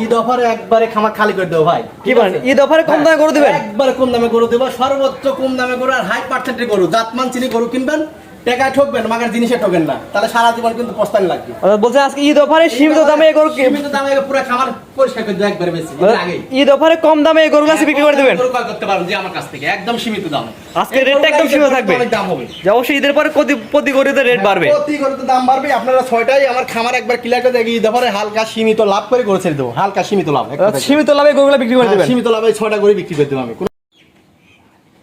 ঈদ অফারে একবারে খামার খালি করে দেবো ভাই। কি বলেন ঈদ অফারে কম দামে গরু দিবেন? একবারে কম দামে গরু দেবো সর্বোচ্চ কম দামে গরু আর হাই পার্সেন্টের গরু জাতমান চিনি গরু কিনবেন টাকায় ঠকবেন মাগার জিনিসে ঠকেন না। তাহলে সারা জীবন কিন্তু পস্তানি লাগবে। বলছে আজকে ঈদ অফারে সীমিত দামে এই গরু সীমিত দামে পুরো খামার পরিষ্কার করে একবারে বেশি আগেই। ঈদ অফারে কম দামে এই গরুগুলো আজকে বিক্রি করে দিবেন। গরু করতে পারবেন যে আমার কাছ থেকে একদম সীমিত দাম। আজকে রেটটা একদম সীমিত থাকবে। অনেক দাম হবে? যে অবশ্যই ঈদের পরে প্রতি প্রতি গরুতে রেট বাড়বে। প্রতি গরুতে দাম বাড়বে আপনারা ছয়টাই আমার খামার একবার ক্লিয়ার করে দেখি ঈদ অফারে হালকা সীমিত লাভ করে করে ছেড়ে দেবো হালকা সীমিত লাভ। সীমিত লাভে গরুগুলো বিক্রি করে হ্যাঁ, দিবেন। সীমিত লাভে ছয়টা করে বিক্রি করে দেবো আমি।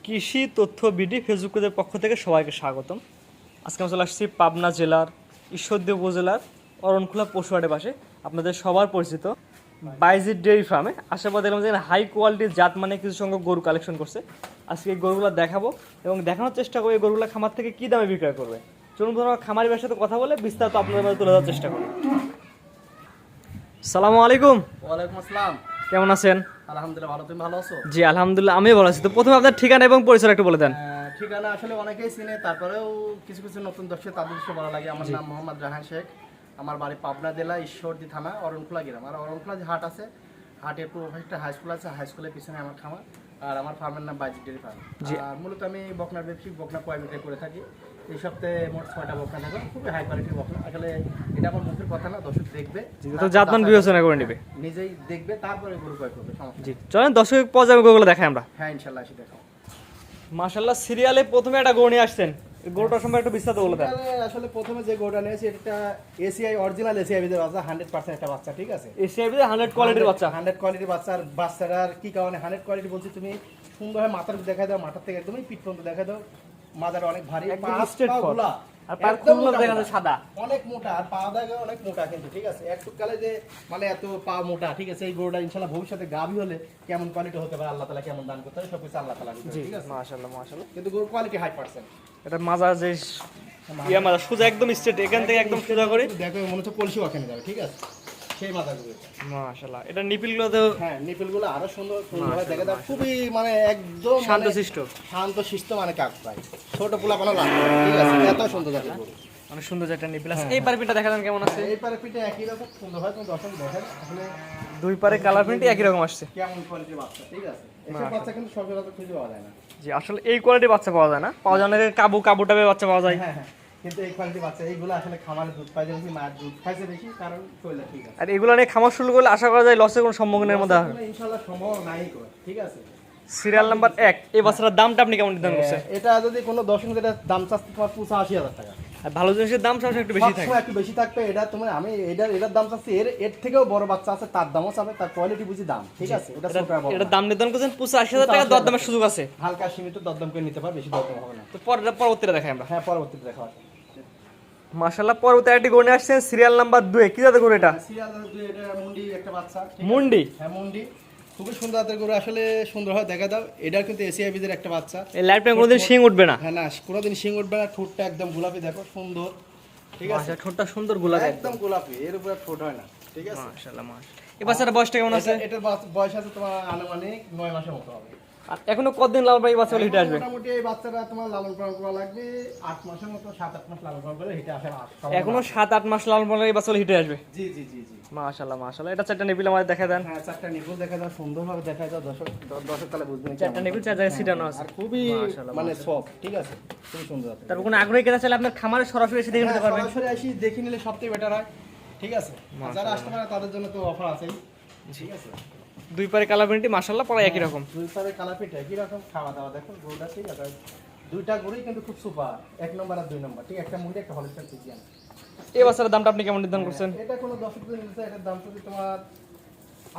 কৃষি তথ্য বিডি ফেসবুক পেজের পক্ষ থেকে সবাইকে স্বাগতম। আজকে আমরা চলে আসছি পাবনা জেলার ঈশ্বরদী উপজেলার অরণখোলা পশুহাটের পাশে আপনাদের সবার পরিচিত বাইজির ডেয়ারি ফার্মে। আশাবাদ দেখলাম যে হাই কোয়ালিটির জাত মানে কিছু সংখ্যক গরু কালেকশন করছে। আজকে এই গরুগুলো দেখাবো এবং দেখানোর চেষ্টা করব এই গরুগুলো খামার থেকে কী দামে বিক্রয় করবে। চলুন আমরা খামারি ব্যবসার সাথে কথা বলে বিস্তারিত আপনাদের মাঝে তুলে দেওয়ার চেষ্টা করি। সালামু আলাইকুম। ওয়ালাইকুম আসসালাম। কেমন আছেন? আলহামদুলিল্লাহ ভালো। তুমি ভালো আছো? জি আলহামদুলিল্লাহ আমি ভালো আছি। তো প্রথমে আপনার ঠিকানা এবং পরিচয় একটু বলে দেন। ঠিকানা আসলে অনেকেই চিনে তারপরেও কিছু কিছু নতুন দর্শক তাদের ভালো লাগে। আমার নাম মোহাম্মদ রাহান শেখ। আমার বাড়ি পাবনা জেলা ঈশ্বরদী থানা অরণখোলা গ্রাম। আর অরণখোলা যে হাট আছে। হাটের পূর্ব একটা হাই স্কুল আছে। হাই স্কুলের পিছনে আমার খামার। আর আমার ফার্মের নাম বাইজিক ডেরি ফার্ম আর মূলত আমি বকনার ব্যবসায়িক বকনা কয় করে থাকি। এই সপ্তাহে মোট ছয়টা বকনা থাকে। খুবই হাই কোয়ালিটির বকনা। আসলে এটা আমার মুখের কথা না দর্শক দেখবে। তো জাতমান বিবেচনা করে নেবে। নিজেই দেখবে তারপরে গরু কয় করবে সমস্যা জি চলেন দর্শক পর্যায়ে গরুগুলো দেখাই আমরা। হ্যাঁ ইনশাল্লাহ আসি দেখাও। মাশাল্লাহ সিরিয়ালে প্রথমে একটা গরু নিয়ে আসছেন। গরুটার সম্পর্কে একটু বিস্তারিত বলে দেন। আসলে প্রথমে যে গোটা নিয়েছি এটা এসিআই অরিজিনাল এসিআই বিদের বাচ্চা হান্ড্রেড পার্সেন্ট একটা বাচ্চা ঠিক আছে? এসিআই বিদের হান্ড্রেড কোয়ালিটির বাচ্চা। হান্ড্রেড কোয়ালিটির বাচ্চা আর বাচ্চাটার কি কারণে হান্ড্রেড কোয়ালিটি বলছি তুমি সুন্দরভাবে মাথার দেখা দাও মাথার থেকে একদমই পিঠ পর্যন্ত দেখা দাও। মাথাটা অনেক ভারী সাদা। অনেক মোটা আর পা দেখা অনেক মোটা কিন্তু ঠিক আছে? কালে যে মানে এত পা মোটা ঠিক আছে? এই গরুটা ইনশাল্লাহ ভবিষ্যতে গাভী হলে কেমন কোয়ালিটি হতে পারে আল্লাহ তালা কেমন দান করতে হবে সবকিছু আল্লাহ তালা ঠিক আছে? মাশাল্লাহ মাশাল্লাহ কিন্তু গরুর কোয়ালিটি হাই পার্সেন্ট এটা মাজা যে ইয়া মাজা সোজা একদম স্ট্রেট এখান থেকে একদম সোজা করে। দেখো মনে হচ্ছে কলসি ওখানে যাবে ঠিক আছে? সেই মাথাগুলো। মাশাল্লাহ এটা নিপিলগুলো তো হ্যাঁ নিপেল আরও সুন্দর সুন্দরভাবে দেখা যায় খুবই মানে একদম মানে শান্তশিষ্ট। মানে কাক পাই ছোট পোলা পানা লাগে ঠিক আছে এত সুন্দর জাতের গরু। অনেক সুন্দর একটা নিপিল আছে। এই পারপিনটা দেখা যান কেমন আছে? এই পারে পিঠে একই রকম সুন্দর হয় তুমি দর্শন দেখেন আসলে দুই পারে কালার প্রিন্ট একই রকম আসছে। কেমন কোয়ালিটির বাচ্চা ঠিক আছে? এসব বাচ্চা কিন্তু সচরাচর খুঁজে পাওয়া যায় না। জি আসলে এই কোয়ালিটির বাচ্চা পাওয়া যায় না। পাওয়া যায় না কাবু কাবু টাইপের বাচ্চা পাওয়া যায়। হ্যাঁ হ্যাঁ। কিন্তু এই কোয়ালিটির বাচ্চা এইগুলো আসলে খামারে দুধ পাইছে বেশি মায়ের দুধ খাইছে বেশি কারণ শরীরে ঠিক আছে। আর এগুলো নিয়ে খামার শুরু করলে আশা করা যায় লসের কোনো সম্মুখীনের মধ্যে হবে ইনশাল্লাহ সম্ভব নাই ঠিক আছে। সিরিয়াল নাম্বার এক এই বাচ্চাটার দামটা আপনি কেমন নির্ধারণ করছেন? এটা যদি কোনো দর্শক যেটা দাম চাচ্ছে তোমার পঁচাশি হাজার টাকা। আর ভালো জিনিসের দাম সবসময় একটু বেশি থাকে একটু বেশি থাকবে এটা তোমার আমি এটার এটার দাম চাচ্ছি এর এর থেকেও বড় বাচ্চা আছে তার দামও চাবে তার কোয়ালিটি বুঝি দাম ঠিক আছে এটা এটা দাম নির্ধারণ করছেন পঁচাশি হাজার টাকা দরদামের সুযোগ আছে। হালকা সীমিত দরদাম করে নিতে পারবে বেশি দরদাম হবে না। তো পরবর্তীটা দেখাই আমরা। হ্যাঁ পরবর্তীতে দেখা মাশাল্লাহ পরবর্তী একটি গণে আসছেন সিরিয়াল নাম্বার দুই। কি জাতের গরু এটা? সিরিয়াল দুই এটা মুন্ডি একটা বাচ্চা। মুন্ডি? হ্যাঁ মুন্ডি। খুবই সুন্দর হাতের গরু আসলে সুন্দরভাবে দেখা দাও এটার কিন্তু এশিয়া বিদের একটা বাচ্চা। এই লাইফ টাইম কোনোদিন শিং উঠবে না? হ্যাঁ না কোনোদিন শিং উঠবে না ঠোঁটটা একদম গোলাপি দেখো সুন্দর। ঠিক আছে? আচ্ছা ঠোঁটটা সুন্দর গোলাপি একদম। গোলাপি এর উপরে ঠোঁট হয় না। ঠিক আছে? মাশাল্লাহ মাশাল্লাহ এই বাচ্চাটার বয়সটা কেমন আছে? এটার বয়স আছে তোমার আনুমানিক নয় মাসের মতো হবে। এখনও কতদিন লাল ভাই বাচ্চা হিটে আসবে? মোটামুটি এই বাচ্চাটা তোমার লালন পালন করা লাগবে আট মাসের মতো সাত আট মাস লালন পালন করে হিটে আসে এখনও সাত আট মাস লাল বলে এই বাচ্চা হিটে আসবে? জি জি জি জি। মাশাল্লাহ মাশাল্লাহ এটা চারটা নিপিল আমাদের দেখা দেন। হ্যাঁ চারটা নিপুল দেখা যায় সুন্দরভাবে দেখা যায় দর্শক দর্শক তাহলে বুঝবেন চারটা। নিপিল চার জায়গায় সিটানো আছে। আর খুবই মানে সফট ঠিক আছে? খুবই সুন্দর আছে। তারপর কোনো আগ্রহী কেনা চাইলে আপনার খামারে সরাসরি এসে দেখে নিতে হ্যাঁ, পারবেন। সরাসরি আসি দেখে নিলে সবথেকে বেটার হয় ঠিক আছে? যারা আসতে পারে তাদের জন্য তো অফার আছেই ঠিক আছে? দুই পারে কালার প্রিন্টই মাশাল্লাহ পড়া একই রকম। দুই পারে কালাপিট একই রকম খাওয়া দাওয়া দেখো গরুটা ঠিক আছে দুইটা গরুই কিন্তু খুব সুপার এক নম্বর আর দুই নম্বর ঠিক একটা মুন্ডি একটা হলিস্টার ফিজিয়ান এই বাচ্চার দামটা আপনি কেমন নির্ধারণ করছেন? এটা কোনো দশ দিন নিতে এটার দাম যদি তোমার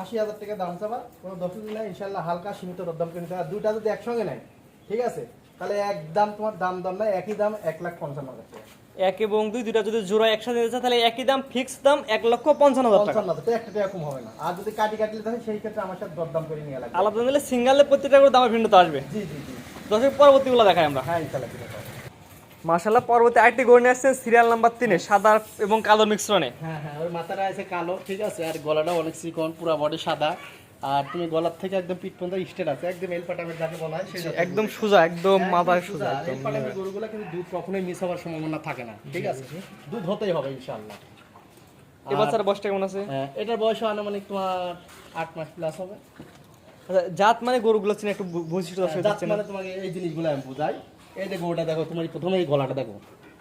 আশি হাজার টাকা দাম চাবা কোনো দশ দিন নেয় ইনশাল্লাহ হালকা সীমিত দাম কিনতে আর দুইটা যদি একসঙ্গে নেয় ঠিক আছে? তাহলে এক দাম তোমার দাম দাম নাই একই দাম এক লাখ পঞ্চান্ন হাজার টাকা। এক এবং দুই দুইটা যদি জোড়া একসাথে দিতে চায়, তাহলে একই দাম ফিক্স দাম এক লক্ষ পঞ্চান্ন হাজার টাকা। একটা টাকা কম হবে না। আর যদি কাটি কাটলে থাকে সেই ক্ষেত্রে আমার সাথে দরদাম করে নিয়ে লাগবে। আলাদা নিলে সিঙ্গেলের প্রত্যেকটা করে দামের ভিন্নতা আসবে। জি জি জি। দশের পরবর্তীগুলো দেখাই আমরা। হ্যাঁ আছে। মাশাল্লাহ পরবর্তী আরেকটি গড়ে নিয়ে আসছেন সিরিয়াল নাম্বার তিনে সাদা এবং কালো মিশ্রণে হ্যাঁ হ্যাঁ ওর মাথাটা আছে কালো ঠিক আছে আর গলাটা অনেক চিকন পুরো বডি সাদা। আর তুমি গলার থেকে একদম পিঠ পর্যন্ত স্টেট আছে একদম এল পাটামের যাকে বলা হয় সেই একদম সোজা একদম মাথায় সোজা সোজা। এল পাটামের গরুগুলো কিন্তু দুধ কখনোই মিস হওয়ার সম্ভাবনা থাকে না ঠিক আছে? দুধ হতেই হবে ইনশাআল্লাহ। এই বাচ্চার বয়সটা কেমন আছে? হ্যাঁ, এটার বয়স আনুমানিক তোমার আট মাস প্লাস হবে। আচ্ছা, জাত মানে গরুগুলো চিনে একটু বৈশিষ্ট্য দর্শক দাঁত দিচ্ছেন মানে তোমাকে এই জিনিসগুলো আমি বুঝাই। এই যে গোটা দেখো তোমার প্রথমে এই গলাটা দেখো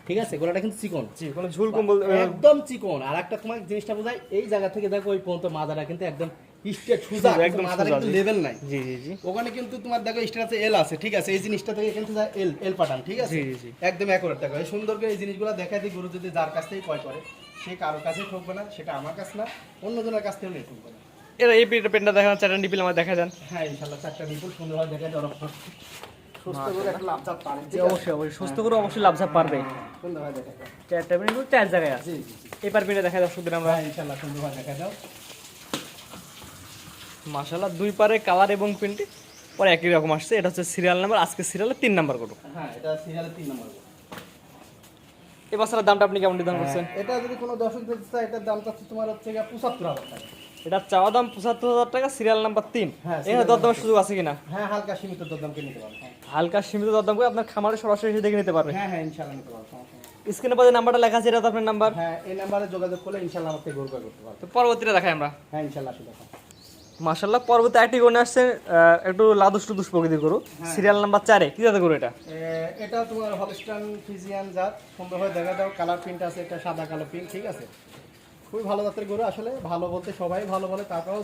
ঠিক আছে? গলাটা কিন্তু চিকন। জি কোনো ঝুল একদম চিকন। আর একটা তোমার জিনিসটা বোঝাই এই জায়গা থেকে দেখো ওই পর্যন্ত মাদাটা কিন্তু একদম স্ট্রেট সোজা সোজা, একদম একদম মাদাটা সোজা, কিন্তু জি। লেভেল নাই। জি জি জি। ওখানে কিন্তু তোমার দেখো স্ট্রেট আছে এল আছে ঠিক আছে? এই জিনিসটা থেকে কিন্তু এল এল পাঠান ঠিক আছে? জি, জি, জি। একদম অ্যাকুরেট দেখো এই সুন্দর করে এই জিনিসগুলো দেখা দিই গরু যদি যার কাছ থেকে ক্রয় করে সে কারোর কাছে ঠকবে না সেটা আমার কাছে না অন্য কাছ থেকে ঠকবে না। এরা এই পেটটা পেনটা দেখা চারটা নিপিল আমার দেখা যান। হ্যাঁ চারটা বিপুল সুন্দরভাবে দেখা যায় ওরা সুস্থ করে একটা লাভ চাপ পারে জি অবশ্যই অবশ্যই। সুস্থ করে অবশ্যই লাভঝাপ পারবে। সুন্দরভাবে দেখা চারটা চার জায়গায় আছে। দেখা দর্শকদের আমরা। হ্যাঁ সুন্দরভাবে দেখা যাও। মাশাল্লাহ দুই পারে কালার এবং প্রিন্ট পরে একই রকম আসছে। এটা হচ্ছে সিরিয়াল নাম্বার আজকে সিরিয়ালে তিন নাম্বার গরু। হ্যাঁ এটা সিরিয়ালের তিন নম্বর এই বাচ্চার দামটা আপনি কেমন নির্ধারণ করছেন? হ্যাঁ, এটা যদি কোনো দর্শক দেখতে চায় এটার দাম চাচ্ছে তোমার হচ্ছে পঁচাত্তর হাজার টাকা। এটা চাওয়া দাম পঁচাত্তর হাজার টাকা সিরিয়াল নাম্বার তিন। হ্যাঁ, এখানে দরদামের সুযোগ আছে কিনা? হ্যাঁ হালকা সীমিত দরদামকে নিতে পারো। হ্যাঁ। হালকা সীমিত দরদাম করে আপনার খামারে সরাসরি এসে দেখে নিতে পারবে। হ্যাঁ হ্যাঁ ইনশাল্লাহ নিতে পারো সমস্যা নেই। স্ক্রিনে পাশে নাম্বারটা লেখা আছে এটা তো আপনার নাম্বার। হ্যাঁ এই নাম্বারে যোগাযোগ করলে ইনশাল্লাহ আমাকে গরু করতে পারবে তো পরবর্তীতে দেখাই আমরা। হ্যাঁ ইনশাল্লাহ আসলে দেখো মাশাল্লাহ পরবর্তী একটি নিয়ে আসছে একটু লাদুস টুদুস প্রকৃতির গরু। সিরিয়াল নাম্বার চারে কি জাতের গরু এটা? এটা তোমার হলস্টান ফিজিয়ান জাত সুন্দরভাবে দেখা দাও কালার প্রিন্ট আছে একটা সাদা কালো প্রিন্ট ঠিক আছে? খুবই ভালো জাতের গরু আসলে ভালো বলতে সবাই ভালো বলে তারপরেও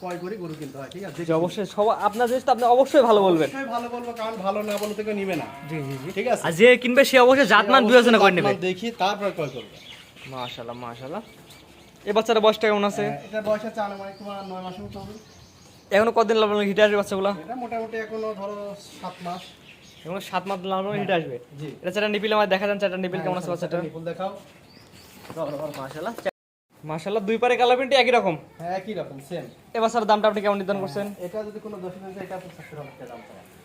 ক্রয় করি গরু কিনতে হয় ঠিক আছে? অবশ্যই সব আপনার জিনিসটা আপনি অবশ্যই ভালো বলবেন। অবশ্যই ভালো বলব কারণ ভালো না বলে থেকে নিবে না। জি জি জি। ঠিক আছে? আর যে কিনবে সে অবশ্যই জাতমান বিবেচনা করে নেবে। দেখি তারপর ক্রয় করবে। মাশাল্লাহ মাশাল্লাহ এই বাচ্চার বয়সটা কেমন আছে? হ্যাঁ, এটা বয়স আছে আনুমানিক তোমার নয় মাসের মতো হবে। এখনও কতদিন লাগবে হিটে আসবে বাচ্চাগুলো? এটা মোটামুটি এখনও ধরো সাত মাস। এখনও সাত মাস লাগবে হিটে আসবে? এটা চারটা নিপিল আমার দেখা যান চারটা নিপিল কেমন আছে বাচ্চাটা? নিপিল দেখাও। মাশাল্লাহ মাশাল্লাহ দুই পারে কালার প্রিন্ট একই রকম। হ্যাঁ একই রকম সেম এই বাচ্চার দামটা আপনি কেমন নির্ধারণ করছেন? এটা যদি কোনো এটা পঁচাত্তর হাজার টাকা দাম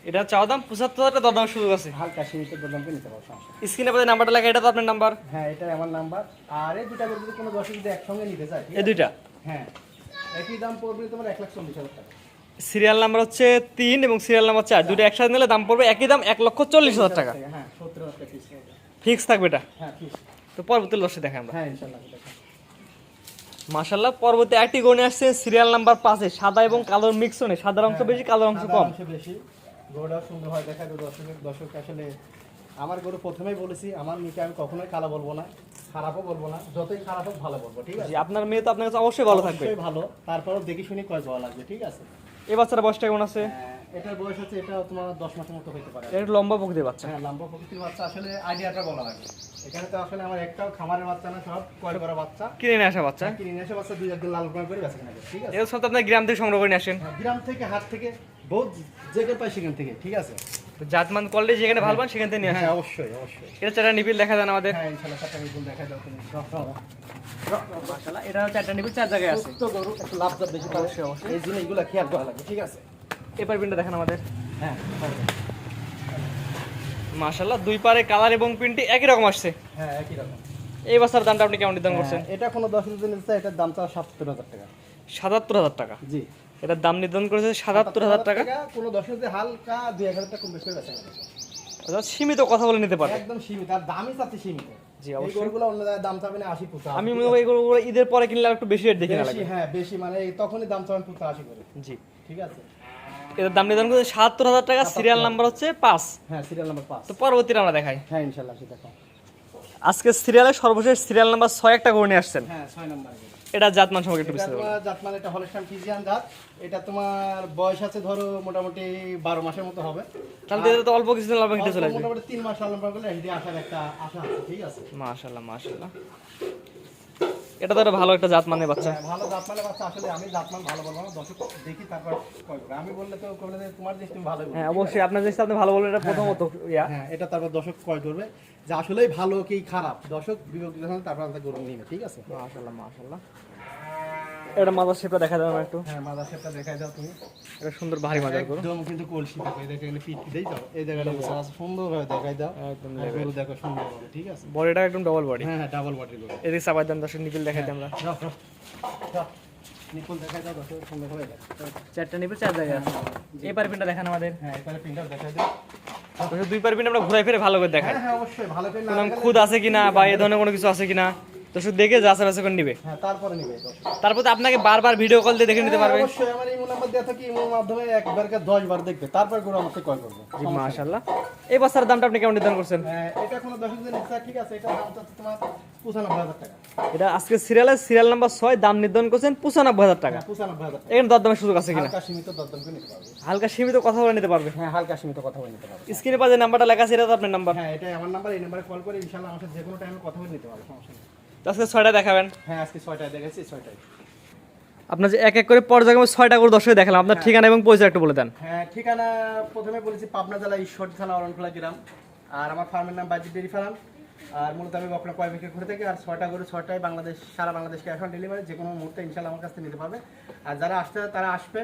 এটা চাওয়া দাম পঁচাত্তর হাজার দরদাম সুযোগ আছে। হালকা সীমিত নিতে পারো স্ক্রিনে পাশে নাম্বারটা লেখা এটা তো আপনার নাম্বার। হ্যাঁ এটা আমার নাম্বার। আর এই দুটা যদি কোনো যদি একসঙ্গে নিতে ঠিক এই? দুইটা? হ্যাঁ একই দাম পড়বে তোমার এক লাখ চল্লিশ হাজার টাকা। সিরিয়াল নাম্বার হচ্ছে তিন এবং সিরিয়াল নাম্বার চার। দুটো একসাথে নিলে দাম পড়বে একই দাম এক লক্ষ চল্লিশ হাজার টাকা। হ্যাঁ টাকা। ফিক্স থাকবে এটা? হ্যাঁ তো পরবর্তী লসে দেখে আমরা। হ্যাঁ ইনশাল্লাহ মাশাল্লাহ পরবর্তী একটি গণে আসছে সিরিয়াল নাম্বার পাঁচে সাদা এবং কালোর মিক্স নেই সাদার অংশ বেশি কালোর অংশ কম। বেশি গরুটা সুন্দর হয় দেখা যায় দর্শকের দর্শক আসলে আমার গরু প্রথমেই বলেছি আমার মেয়েকে আমি কখনোই কালো বলব না খারাপও বলব না যতই খারাপ হোক ভালো বলব ঠিক আছে? আপনার মেয়ে তো আপনার কাছে অবশ্যই ভালো থাকবে। ভালো তারপরও দেখি শুনি কয় যাওয়া লাগবে ঠিক আছে? এই বাচ্চার বয়সটা কেমন আছে? হ্যাঁ, এটার বয়স হচ্ছে এটা তোমার দশ মাসের মতো হইতে পারে। এটা লম্বা প্রকৃতির বাচ্চা। হ্যাঁ লম্বা প্রকৃতির বাচ্চা আসলে আইডিয়াটা বলা লাগে। এখানে তো আসলে আমার একটাও খামারের বাচ্চা না সব কয় করা বাচ্চা। কিনে নিয়ে আসা বাচ্চা। কিনে নিয়ে এসে বাচ্চা দুই একদিন লাল করে কিনা ঠিক আছে? এগুলো সব তো আপনার গ্রাম থেকে সংগ্রহ করে আসেন। হ্যাঁ, গ্রাম থেকে হাট থেকে বহুত জেগে পাই সেখান থেকে ঠিক আছে? তো জাতমান কোয়ালিটি যেখানে ভালো পান সেখান থেকে নিয়ে আসেন। হ্যাঁ অবশ্যই অবশ্যই। এটা চারটা নিপিল দেখা যান আমাদের। হ্যাঁ ইনশাল্লাহ চারটা বিপুল দেখা যাও তুমি। এটা চারটা নিপিল চার জায়গায় আছে। সুস্থ গরু একটু লাভ বেশি পাবে। অবশ্যই, অবশ্যই। এই জিনিসগুলো খেয়াল করা লাগে ঠিক আছে? পিনটা দেখেন আমাদের। হ্যাঁ মাশাল্লাহ দুই পারে কালার এবং প্রিন্টটি একই রকম আসছে। হ্যাঁ একই রকম। এই দামটা আপনি কেমন নির্ধারণ করছেন? হ্যাঁ, এটা কোনো দশ নিতে এটার দাম সাতাত্তর হাজার টাকা। সাতাত্তর হাজার টাকা? জি। এটার দাম নির্ধারণ করেছে সাতাত্তর হাজার টাকা? কোনো দশ হালকা দুই এক হাজার টাকা কম বেশি করে বেচা অর্থাৎ সীমিত কথা বলে নিতে পারবে একদম সীমিত আর দামই চাচ্ছে সীমিত। জি, অবশ্যই। গরুগুলো অন্য জায়গায় দাম চাবে না আশি পুতা আমি মনে করি এগুলো ঈদের পরে কিনলে একটু বেশি রেট দেখে না বেশি হ্যাঁ বেশি মানে তখনই দাম চাবেন পুতা আশি করে। জি। ঠিক আছে? এটার দাম নির্ধারণ করেছে সাতাত্তর হাজার টাকা সিরিয়াল নাম্বার হচ্ছে পাঁচ। হ্যাঁ সিরিয়াল নাম্বার পাঁচ। তো পরবর্তীটা আমরা দেখাই। হ্যাঁ ইনশাল্লাহ সেটা দেখো আজকে সিরিয়ালে সর্বশেষ সিরিয়াল নাম্বার ছয় একটা করে নিয়ে আসছেন। হ্যাঁ ছয় নাম্বার এটা জাতমান সম্পর্কে একটু বিস্তারিত বলুন। তোমার জাত মানে এটা হলস্টাইন ফিজিয়ান জাত। এটা তোমার বয়স আছে ধরো মোটামুটি বারো মাসের মতো হবে। তাহলে এটা তো অল্প কিছুদিন অল্প হিটে চলে আসবে। মোটামুটি তিন মাস লালন পালন করলে হেঁটে আসার একটা আশা আছে ঠিক আছে? মাশাল্লাহ মাশাল্লাহ এটা তো ভালো একটা জাত মানে বাচ্চা। হ্যাঁ, ভালো জাত মানে বাচ্চা আসলে আমি জাত মানে ভালো বলব না। দর্শক দেখি তারপর। আমি বললে তো কইলে তোমার দৃষ্টি ভালো। হ্যাঁ অবশ্যই আপনার দৃষ্টি আপনি ভালো বলবেন এটা প্রথমত ইয়া। হ্যাঁ এটা তারপর দর্শক কয় করবে যে আসলেই ভালো কি খারাপ? দর্শক বিবেক তারপর আমরা গরম নিবে ঠিক আছে? মাশাআল্লাহ মাশাল্লাহ এটা মাদার শেপটা দেখা যাবে আমার একটু। হ্যাঁ মাদার শেপটা দেখাই দাও তুমি। এটা সুন্দর ভারী মাদার করো একদম কিন্তু কলসি দেখো এই দেখো এখানে পিট দেই দাও এই জায়গাটা বসে আছে সুন্দরভাবে দেখাই দাও। একদম গরু দেখো সুন্দরভাবে ঠিক আছে? বডিটা একদম ডবল বডি হ্যাঁ হ্যাঁ ডাবল বডি গরু এদিকে চাপাই দেন দর্শক নিপিল দেখাই দিই আমরা। রাখ রাখ রাখ দেখাই দাও দর্শক সুন্দরভাবে দেখো চারটা নিপিল চার জায়গায় আছে এবার পিনটা দেখান আমাদের। হ্যাঁ এবারে পিনটাও দেখাই দাও। দুই পার পিন আমরা ঘুরাই ফিরে ভালো করে দেখাই। হ্যাঁ হ্যাঁ অবশ্যই ভালো করে না খুদ আছে কিনা বা এই ধরনের কোনো কিছু আছে কিনা? দর্শক দেখে যাচাই বাছাই করে নিবে। হ্যাঁ তারপরে নিবে। তারপর আপনাকে বারবার ভিডিও কল দিয়ে দেখে নিতে হ্যাঁ, পারবে অবশ্যই আমার ইমো নাম্বার দেওয়া থাকে ইমোর মাধ্যমে একবারকে দশ বার দেখবে তারপর গরু আমাকে কল করবে। জি মাশাআল্লাহ। এই বস্তার দামটা আপনি কেমন নির্ধারণ করছেন? হ্যাঁ, এটা কোনো ইচ্ছা ঠিক আছে এটা দাম তো তোমার পঁচানব্বই হাজার টাকা। এটা আজকে সিরিয়ালের সিরিয়াল নাম্বার ছয় দাম নির্ধারণ করছেন পঁচানব্বই হাজার টাকা। হ্যাঁ, পঁচানব্বই হাজার টাকা। এখানে দরদামের সুযোগ আছে কিনা? হালকা সীমিত দরদাম করে নিতে পারবে। হালকা সীমিত কথা বলে নিতে পারবে। হ্যাঁ হালকা সীমিত কথা বলে নিতে পারবে। স্ক্রিনে পাশে নাম্বারটা লেখা আছে এটা তো আপনার নাম্বার হ্যাঁ এটাই আমার নাম্বার এই নাম্বারে কল করে আমার সাথে যে কোনো টাইমে কথা বলে নিতে পারবে সমস্যা নেই। আজকে ছয়টা দেখাবেন। হ্যাঁ আজকে ছয়টায় দেখেছি ছয়টায়। আপনার যে এক এক করে পর্যায়ক্রমে ছয়টা করে দর্শক দেখালাম। আপনার ঠিকানা এবং পরিচয় একটু বলে দেন। হ্যাঁ ঠিকানা প্রথমে বলেছি পাবনা জেলা ঈশ্বর থানা অরণখোলা গ্রাম। আর আমার ফার্মের নাম বাজি ডেরি ফার্ম আর মূলত আমি আপনার কয় বিক্রি করে থাকি। আর ছয়টা গরু ছয়টায় বাংলাদেশ সারা বাংলাদেশ ক্যাশ অন ডেলিভারি যে কোনো মুহূর্তে ইনশাল্লাহ আমার কাছ থেকে নিতে পারবে। আর যারা আসতে তারা আসবে।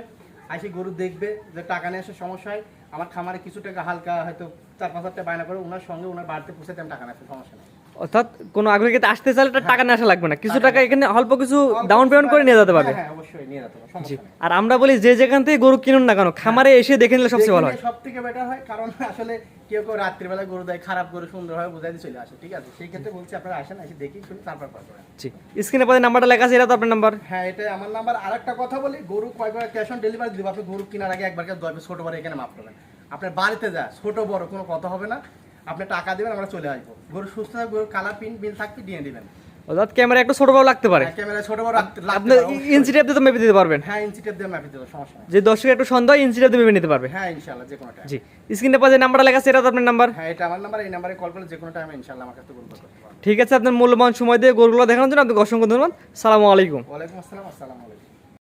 আসি গরু দেখবে যে টাকা নিয়ে আসে সমস্যা হয়। আমার খামারে কিছু টাকা হালকা হয়তো চার পাঁচ হাজার টাকা বায়না করে ওনার সঙ্গে ওনার বাড়িতে পুষে আমি টাকা নেয় সমস্যা নেই। অর্থাৎ কোনো আগ্রহী ক্ষেত্রে আসতে চাইলে টাকা নিয়ে আসা লাগবে না। কিছু টাকা এখানে অল্প কিছু ডাউন পেমেন্ট করে নিয়ে যেতে পারবে। হ্যাঁ হ্যাঁ, আর আমরা বলি যে যেখান থেকে গরু কিনুন না কেন খামারে এসে দেখে নিলে সবচেয়ে ভালো হয়। সব থেকে বেটার হয় কারণ আসলে কেউ কেউ রাত্রিবেলা গরু দেয় খারাপ গরু সুন্দর হয় বোঝাই দিয়ে চলে আসে ঠিক আছে? সেই ক্ষেত্রে বলছি আপনারা আসেন এসে দেখি শুনি তারপর কল করেন। জি। স্ক্রিনে পাশে নাম্বারটা লেখা আছে এটা তো আপনার নাম্বার। হ্যাঁ এটা আমার নাম্বার। আরেকটা কথা বলি গরু কয়বার ক্যাশ অন ডেলিভারি দিব? আপনি গরু কেনার আগে একবার দশ ছোট বড় এখানে মাপ করবেন। আপনার বাড়িতে যা ছোট বড় কোনো কথা হবে না। আপনি টাকা দেবেন আমরা চলে আসব। গরু সুস্থ থাকবে গরু কালার পিন বিল থাকবে দিয়ে দিবেন? অর্থাৎ ক্যামেরা একটু ছোট বড় লাগতে পারে। ক্যামেরা ছোট বড় আপনি ইঞ্চি টেপ দিয়ে মেপে দিতে পারবেন। হ্যাঁ ইঞ্চি টেপ দিয়ে মাপি সমস্যা যে দর্শক একটু সন্দেহ হয়, ইঞ্চি টেপ দিয়ে মেপে নিতে পারবে। হ্যাঁ ইনশাল্লাহ যে কোনো টাইম জি। স্ক্রিনে পাশে নাম্বারটা লেখা আছে এটা তো আপনার নাম্বার? হ্যাঁ এটা আমার নাম্বার এই নাম্বারে কল করলে যে কোনো টাইমে ইনশাল্লাহ আমার কাছে করতে পারবেন ঠিক আছে আপনার মূল্যবান সময় দিয়ে গরুগুলো দেখানোর জন্য আপনাকে অসংখ্য ধন্যবাদ। সালামু আলাইকুম। ওয়ালাইকুম আসসালাম আসসালামু আলাইকুম।